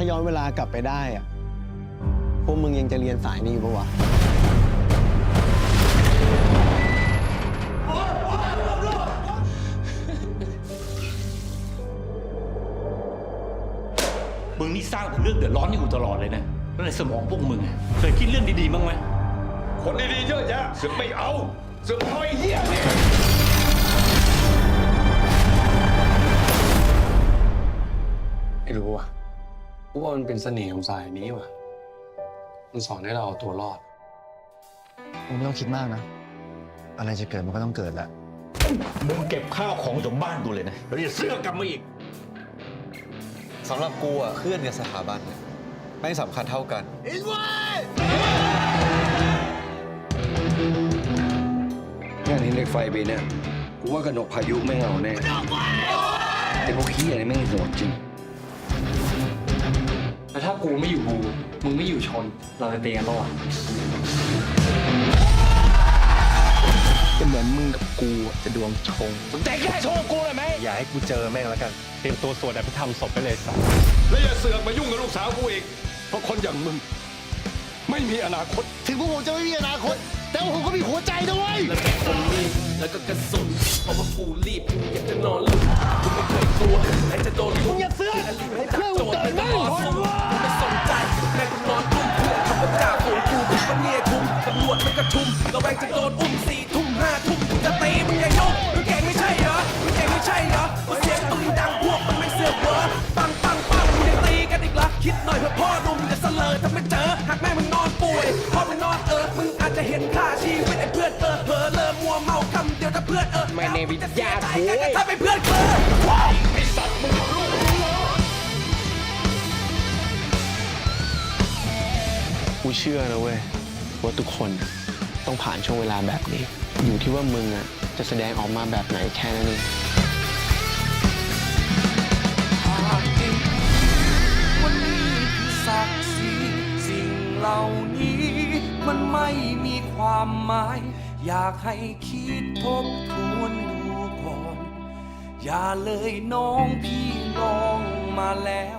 กลับไปได้อะพวกมึงยังจะเรียนสายนี้อยู่ปะวะ มึงนี่สร้างแต่เรื่องเดือดร้อนให้กูตลอดเลยนะแล้วในสมองพวกมึงอะเคยคิดเรื่องดีๆบ้างไหม คนดีๆเยอะแยะเสือกไม่เอาเสือกเอาไอ้เหี้ยเนี่ย กูว่ามันเป็นเสน่ห์ของสายนี้ว่ะ มันสอนให้เราเอาตัวรอด มึงไม่ต้องคิดมากนะ อะไรจะเกิดมันก็ต้องเกิดแหละ มึงเก็บข้าวของจากบ้านกูเลยนะแล้วอย่าเสื้อกลับมาอีก สำหรับกูอะเพื่อนกับสถาบันเนี่ยไม่สำคัญเท่ากันงานนี้เหล็กไฟปีเนี่ย กูว่ากระหนกพายุไม่งเอาแน่ไอ้พวกเฮียนี่แม่งโหดจริงแต่ถ้า กูไม่อยู่บูมึงไม่อยู่ชน เราจะตีกันปะวะจะเหมือนมึงกับกูอะจะดวงชงแต่แค่โชว์กูเลยไหมอย่าให้กูเจอแม่งแล้วกัน เตรียมตัวสวดอภิธรรมศพไปเลยสัสแล้วอย่าเสือกมายุ่งกับลูกสาวกูอีก เพราะคนอย่างมึง ไม่มีอนาคต ถึงพวกผมจะไม่มีอนาคต แต่ว่าผมก็มีหัวใจนะเว้ยแล้วก็กระสุนเพราะว่ากูรีบกูอยากจะนอนหลุดกูไม่เคยกลัวใครจะโดนลุกอย่าเสื้ กระชุมระแวงจะโดนอุ้มสี่ทุ่มห้าทุ่มกูจะตีมึงอย่ายกมึงเก่งไม่ใช่เหรอมึงเก่งไม่ใช่เหรอเพราะเสียงปืนดังพวกมันไม่เสือกเหรอปังปังปังมึงยังตีกันอีกเหรอคิดหน่อยเพื่อพ่อหนุ่มจะเสลอถ้าไม่เจอหากแม่มึงนอนป่วยพ่อมึงนอนเออมึงอาจจะเห็นค่าชีวิตไอ้เพื่อนเออเผลอเลอมัวเมาคำเดียวถ้าเพื่อนเออไม่ในวิทยาโว้ยถ้าเป็นเพื่อนเกลอไอ้สัตว์มึงรู้กูเชื่อนะเว้ย ว่าทุกคนต้องผ่านช่วงเวลาแบบนี้ อยู่ที่ว่ามึงอะจะแสดงออกมาแบบไหนแค่นั้นเองวันนี้คือศักดิ์ศรีสิ่งเหล่านี้ มันไม่มีความหมาย อยากให้คิดทบทวนดูก่อน อย่าเลยน้องพี่ลองมาแล้ว